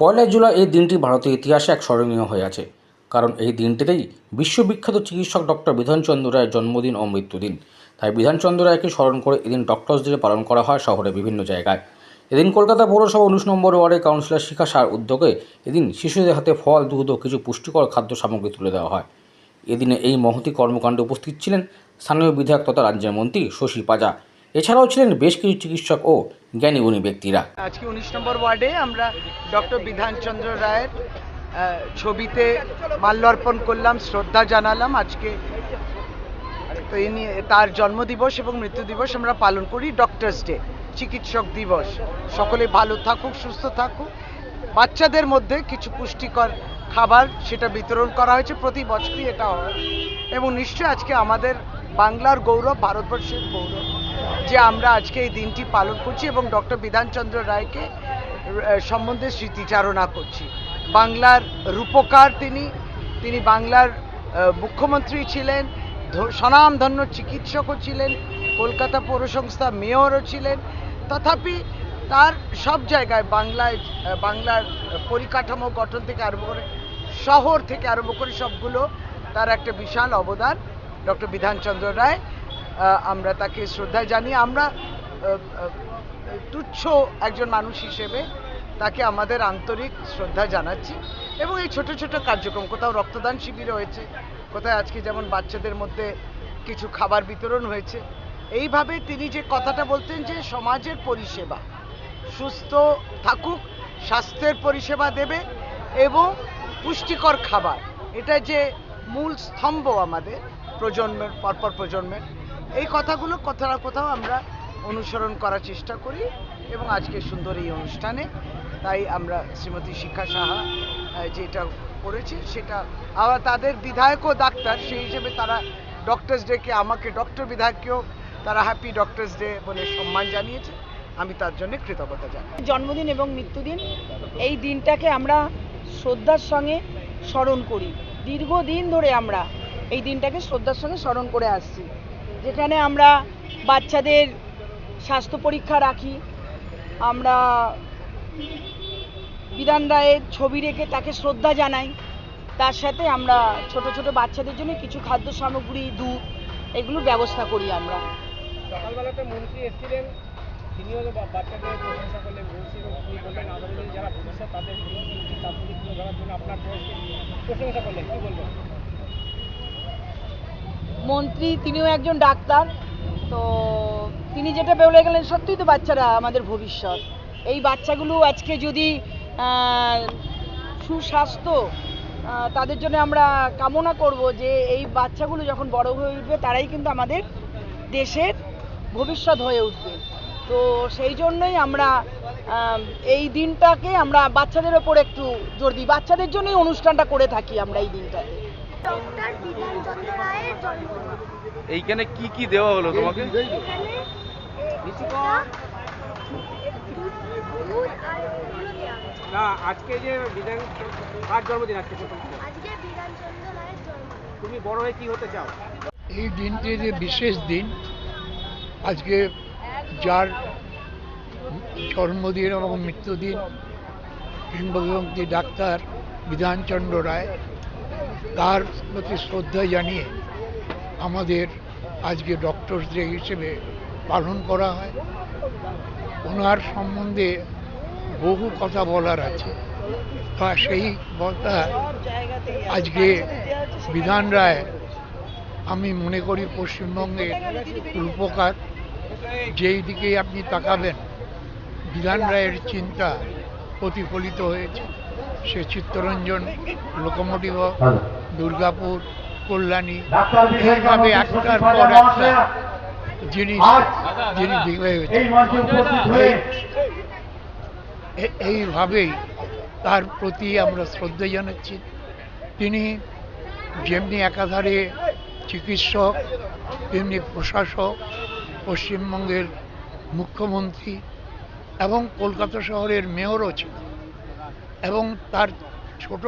পয়লা জুলাই এই দিনটি ভারতের ইতিহাসে এক স্মরণীয় হয়ে আছে। কারণ এই দিনটিতেই বিশ্ববিখ্যাত চিকিৎসক ডক্টর বিধানচন্দ্র রায়ের জন্মদিন ও মৃত্যুদিন। তাই বিধানচন্দ্র রায়কে স্মরণ করে এদিন ডক্টরস ডে পালন করা হয় শহরে বিভিন্ন জায়গায়। এদিন কলকাতা পৌরসভা উনিশ নম্বর ওয়ার্ডের কাউন্সিলর শিখা সার উদ্যোগে এদিন শিশুদের হাতে ফল, দুধ ও কিছু পুষ্টিকর খাদ্য সামগ্রী তুলে দেওয়া হয়। এদিনে এই মহতি কর্মকাণ্ডে উপস্থিত ছিলেন স্থানীয় বিধায়ক তথা রাজ্যের মন্ত্রী শশী পাজা। এছাড়াও ছিলেন বেশ কিছু চিকিৎসক ও জ্ঞানীগুণী ব্যক্তিরা। আজকে উনিশ নম্বর ওয়ার্ডে আমরা ডক্টর বিধানচন্দ্র রায়ের ছবিতে মাল্যার্পণ করলাম, শ্রদ্ধা জানালাম। আজকে নিয়ে তার জন্মদিবস এবং মৃত্যু দিবস আমরা পালন করি, ডক্টরস ডে, চিকিৎসক দিবস। সকলে ভালো থাকুক, সুস্থ থাকুক। বাচ্চাদের মধ্যে কিছু পুষ্টিকর খাবার সেটা বিতরণ করা হয়েছে প্রতি বছরই এটা হয়। এবং নিশ্চয়ই আজকে আমাদের বাংলার গৌরব, ভারতবর্ষের গৌরব। যে আমরা আজকে এই দিনটি পালন করছি এবং ডক্টর বিধানচন্দ্র রায়কে সম্বন্ধে স্মৃতিচারণা করছি। বাংলার রূপকার তিনি। তিনি বাংলার মুখ্যমন্ত্রী ছিলেন স্বনামধন্য চিকিৎসকও ছিলেন, কলকাতা পৌর সংস্থা মেয়রও ছিলেন। তথাপি তার সব জায়গায় বাংলায় বাংলার পরিকাঠামো গঠন থেকে আরম্ভ করে, শহর থেকে আরম্ভ করে সবগুলো তার একটা বিশাল অবদান ডক্টর বিধানচন্দ্র রায়। আমরা তাকে শ্রদ্ধা জানিয়ে আমরা তুচ্ছ একজন মানুষ হিসেবে তাকে আমাদের আন্তরিক শ্রদ্ধা জানাচ্ছি এবং এই ছোট ছোট কার্যক্রম, কোথাও রক্তদান শিবির হয়েছে, কোথায় আজকে যেমন বাচ্চাদের মধ্যে কিছু খাবার বিতরণ হয়েছে, এইভাবে তিনি যে কথাটা বলতেন যে সমাজের পরিষেবা, সুস্থ থাকুক, স্বাস্থ্যের পরিষেবা দেবে এবং পুষ্টিকর খাবার, এটা যে মূল স্তম্ভ আমাদের প্রজন্মের, পরপর প্রজন্মের। এই কথাগুলো কোথাও না কোথাও আমরা অনুসরণ করার চেষ্টা করি এবং আজকে সুন্দর এই অনুষ্ঠানে। তাই আমরা শ্রীমতী শিক্ষা সাহা যেটা করেছে সেটা আবার তাদের বিধায়ক ও ডাক্তার, সেই হিসেবে তারা ডক্টরস ডেকে আমাকে ডক্টর বিধায়ককেও তারা হ্যাপি ডক্টরস ডে বলে সম্মান জানিয়েছে। আমি তার জন্য কৃতজ্ঞতা জানাই। জন্মদিন এবং মৃত্যুদিন, এই দিনটাকে আমরা শ্রদ্ধার সঙ্গে স্মরণ করি। দীর্ঘদিন ধরে আমরা এই দিনটাকে শ্রদ্ধার সঙ্গে স্মরণ করে আসছি। যেখানে আমরা বাচ্চাদের স্বাস্থ্য পরীক্ষা রাখি, আমরা বিধান রায়ের ছবি রেখে তাকে শ্রদ্ধা জানাই, তার সাথে আমরা ছোট ছোট বাচ্চাদের জন্য কিছু খাদ্য সামগ্রী, দুধ, এগুলোর ব্যবস্থা করি আমরা। সকালবেলাতে মন্ত্রী এসেছিলেন, তিনিও বাচ্চাদের প্রশংসা করলেন যারা ভবিষ্যৎ তাদের জন্য প্রশংসা করলেন। কি বলবেন? মন্ত্রী, তিনিও একজন ডাক্তার। তো তিনি যেটা বলে গেলেন, সত্যিই তো বাচ্চারা আমাদের ভবিষ্যৎ। এই বাচ্চাগুলো আজকে যদি সুস্বাস্থ্য তাদের জন্য আমরা কামনা করব যে এই বাচ্চাগুলো যখন বড় হয়ে উঠবে, তারাই কিন্তু আমাদের দেশের ভবিষ্যৎ হয়ে উঠবে। তো সেই জন্যই আমরা এই দিনটাকে আমরা বাচ্চাদের ওপর একটু জোর দিই। বাচ্চাদের জন্যই অনুষ্ঠানটা করে থাকি আমরা এই দিনটাতে। ডক্টর বিধানচন্দ্র রায়ের জন্মদিন এইখানে কি কি দেওয়া হলো তোমাকে। না আজকে যে বিধান কার জন্মদিন আজকে আজকে বিধানচন্দ্র রায়ের জন্মদিন তুমি বড় হয়ে কি হতে চাও? এই দিনটি যে বিশেষ দিন আজকে যার জন্মদিন এবং মৃত্যুদিন কিংবদন্তি ডাক্তার বিধানচন্দ্র রায় তার প্রতি শ্রদ্ধা জানিয়ে আমাদের আজকে ডক্টরস ডে হিসেবে পালন করা হয়। ওনার সম্বন্ধে বহু কথা বলার আছে। তা সেই কথা আজকে বিধান রায়, আমি মনে করি পশ্চিমবঙ্গের রূপকার, যেই দিকে আপনি তাকাবেন, বিধান রায়ের চিন্তা প্রতিফলিত হয়েছে। সে চিত্তরঞ্জন লোকোমোটিভ দুর্গাপুর কল্যাণী এইভাবে একটার পর একটা জিনিস যিনি এইভাবেই তার প্রতি আমরা শ্রদ্ধা জানাচ্ছি। তিনি যেমনি একাধারে চিকিৎসক তেমনি প্রশাসক পশ্চিমবঙ্গের মুখ্যমন্ত্রী এবং কলকাতা শহরের মেয়রও ছিলেন। এবং তার ছোট